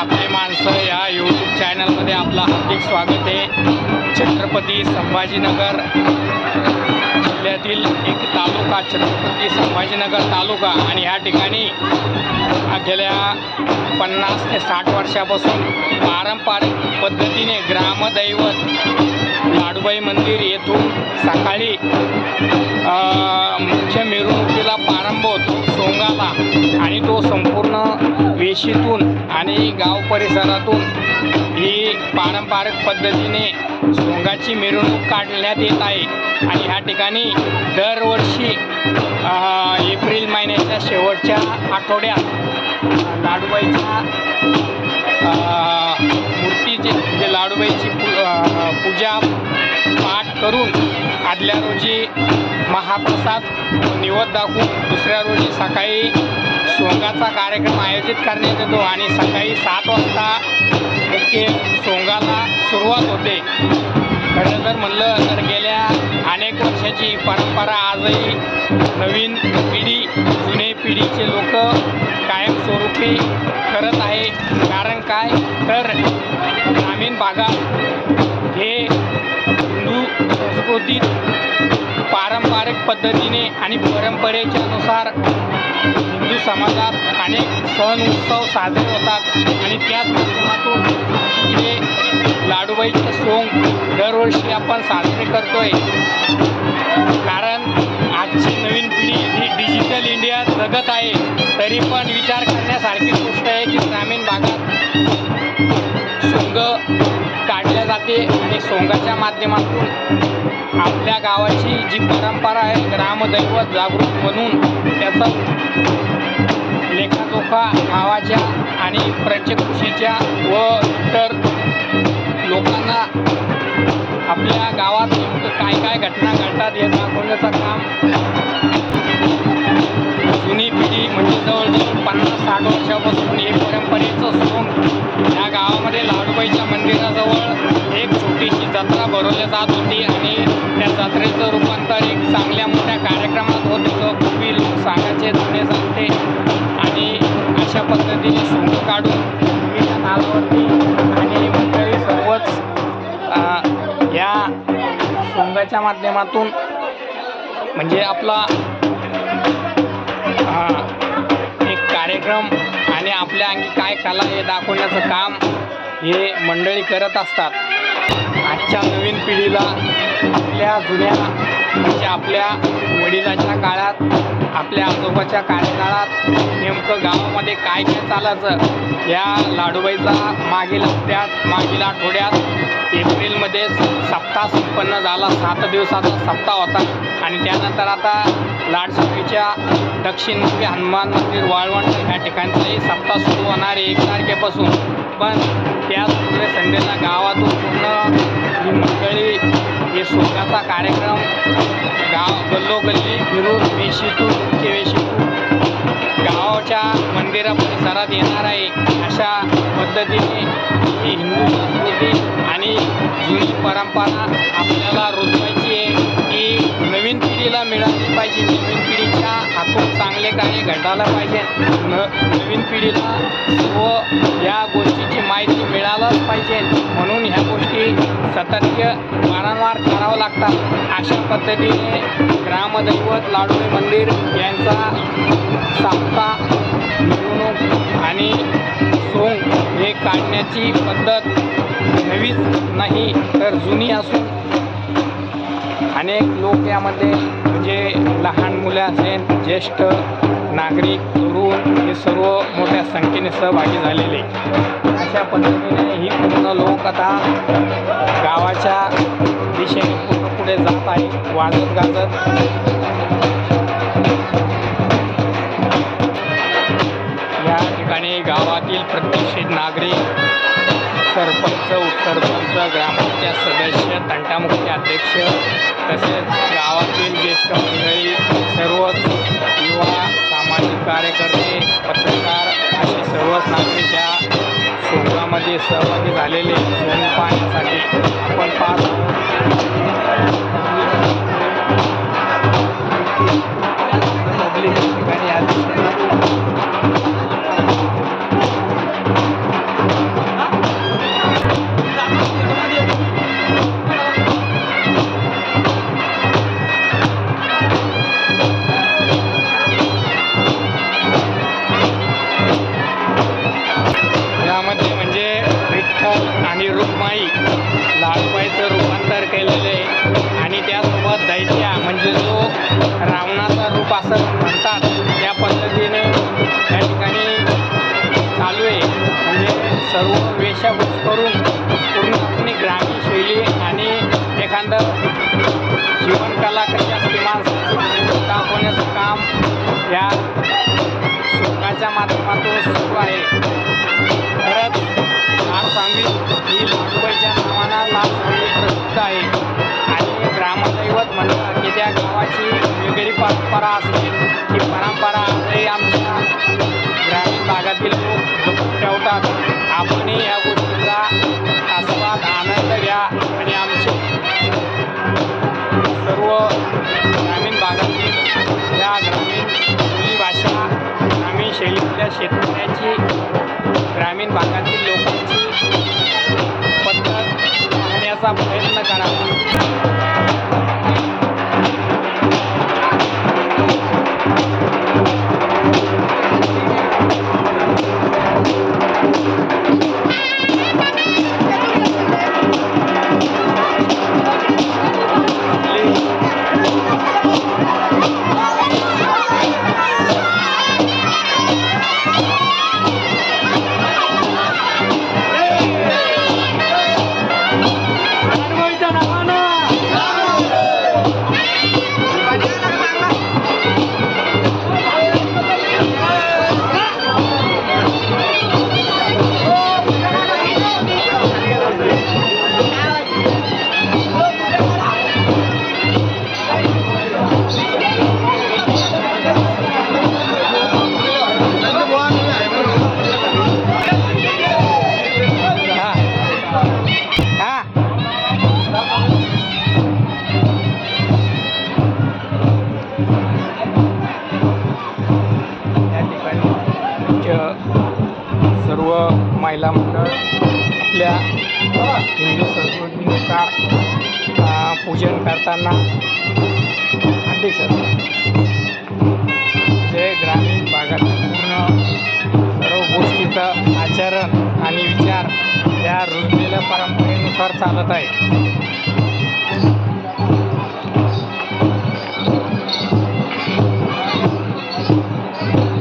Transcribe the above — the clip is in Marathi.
आपली माणसं या यूट्यूब चॅनलमध्ये आपलं हार्दिक स्वागत आहे. छत्रपती संभाजीनगर जिल्ह्यातील एक तालुका छत्रपती संभाजीनगर तालुका. आणि ह्या ठिकाणी गेल्या पन्नास ते साठ वर्षापासून पारंपरिक पद्धतीने ग्रामदैवत लाडूबाई मंदिर येथून सकाळी मुख्य मिरवणुकीला प्रारंभ होतो सोंगाला. आणि तो संपूर्ण वेशीतून आणि गाव परिसरातून ही पारंपरिक पद्धतीने सोंगाची मिरवणूक काढण्यात येत आहे. आणि ह्या ठिकाणी दरवर्षी एप्रिल महिन्याच्या शेवटच्या आठवड्यात लाडूबाईच्या मूर्तीची म्हणजे लाडूबाईची पू पूजा पाठ करून आदल्या रोजी महाप्रसाद निवत दाखवून दुसऱ्या रोजी सकाळी सोंगाचा कार्यक्रम आयोजित करण्यात येतो आणि सकाळी सात वाजता सोंगाला सुरुवात होते. खरं जर म्हणलं तर गेल्या अनेक वर्षाची परंपरा आजही नवीन पिढी जुने पिढीचे लोक कायमस्वरूपी करत आहे. कारण काय? तर ग्रामीण भागात हे हिंदू संस्कृतीत पारंपरिक पद्धतीने आणि परंपरेच्या नुसार हिंदू समाजात अनेक सण उत्सव साजरे होतात. आणि त्याच माध्यमातून हे लाडूबाईचे सोंग दरवर्षी आपण साजरे करतोय. कारण आजची नवीन पिढी ही डिजिटल इंडिया जगत आहे. तरी पण विचार करण्यासारखी सोंगाच्या माध्यमातून आपल्या गावाची जी परंपरा आहे ग्रामदैवत जागृत म्हणून त्याचा लेखाजोखा गावाच्या आणि पंचकृषीच्या व इतर लोकांना आपल्या गावात नेमकं काय काय घटना घडतात हे दाखवण्याचं काम जवळजवळ पन्नास साठ वर्षापासून हे परंपरेचं सोंग या गावामध्ये लाडूबाईच्या मंदिराजवळ एक छोटीशी जत्रा भरवली जात होती आणि त्या जत्रेचं रूपांतर एक चांगल्या मोठ्या कार्यक्रमात होत होतं. पूर्वी लोक सांगायचे जुने सांगते आणि अशा पद्धतीने सोंग काढून त्या नावावरती आणि मंडळी सर्वच या सोंगाच्या माध्यमातून म्हणजे आपला हा कार्यक्रम आणि आपल्या अंगी काय कला हे दाखवण्याचं काम हे मंडळी करत असतात. आजच्या नवीन पिढीला आपल्या जुन्या म्हणजे आपल्या वडिलाच्या काळात आपल्या आजोबाच्या कार्यकाळात नेमकं गावामध्ये काय काय चालायचं या लाडूबाईचा मागील हप्त्यात मागील आठवड्यात एप्रिलमध्येच सप्ताह संपन्न झाला सात दिवसाचा सप्ताह होता. आणि त्यानंतर आता लाडसुकीच्या दक्षिण हनुमान मंदिर वाळवंट ह्या ठिकाणचे सप्ताह सुरू होणार आहे एक तारखेपासून. पण त्याच पुढे संडेला गावातून पूर्ण ही मंडळी हे सोंगाचा कार्यक्रम गाव गल्लोगल्ली फिरून वेशीतून मुख्य वेशीतून गावाच्या मंदिरा परिसरात येणार आहे. अशा पद्धतीने ही हिंदू संस्कृती आणि जुनी परंपरा आपल्याला रोजगार पाहिजे नवीन पिढीच्या हातून चांगले कार्य घडायला पाहिजे. न नवीन पिढीला व या गोष्टीची माहिती मिळायलाच पाहिजे. म्हणून ह्या गोष्टी सतत वारंवार करावं लागतात. अशा पद्धतीने ग्रामदैवत लाडोळे मंदिर यांचा साप्ता मिरवणूक आणि सोंग हे काढण्याची पद्धत नवीच नाही तर जुनी असून अनेक लोक यामध्ये म्हणजे लहान मुलं असेल ज्येष्ठ नागरिक तरुण हे सर्व मोठ्या संख्येने सहभागी झालेले. अशा पद्धतीने ही पूर्ण लोक आता गावाच्या दिशेने पूर्ण पुढे जात आहे वाजत गाजत. या ठिकाणी गावातील प्रतिष्ठित नागरिक सरपंच उपसरपंच ग्रामपंचायत सदस्य तंटामुख्य अध्यक्ष तसेच गावातील ज्येष्ठ मंडळी सर्वच युवा सामाजिक कार्यकर्ते पत्रकार असे सर्वच नागरिक या सोहळ्यामध्ये सहभागी झालेले सोंग पाहण्यासाठी आपण पाहतो. रुक्माई लालबाईचं रूपांतर केलेलं आहे. आणि त्यासोबत दैत्या म्हणजे जो रावणाचा रूप असं म्हणतात त्या पद्धतीने या ठिकाणी चालू आहे. म्हणजे सर्व वेशभूष करून पूर्णपणे ग्रामीण शैली आणि एखादं जीवनकला कशी असते माणसाची दाखवण्याचं काम या शोकाच्या माध्यमातून सुरू आहे. खरंच आज सांगली ही नावाला नावानं प्रसिद्ध आहे. आणि ग्रामदैवत म्हणलं की त्या गावाची वेगळी परंपरा असते ही परंपरा आजही आमच्या ग्रामीण भागातील लोक जपून ठेवतात. आपणही या गोष्टीचा आस्वाद आनंद घ्या आणि आमचे सर्व ग्रामीण भागातील या ग्रामीण ही भाषा ग्रामीण शैलीतल्या शेतकऱ्याची ग्रामीण भागातील लोकांची पाहण्याचा प्रयत्न करावा हा सर्व महिला मंडळ आपल्या हिंदू संस्कृतीनुसार पूजन करताना. अध्यक्ष जे ग्रामीण भागात पूर्ण सर्व गोष्टीचं आचरण आणि विचार या रुजलेल्या परंपरेनुसार चालत आहे.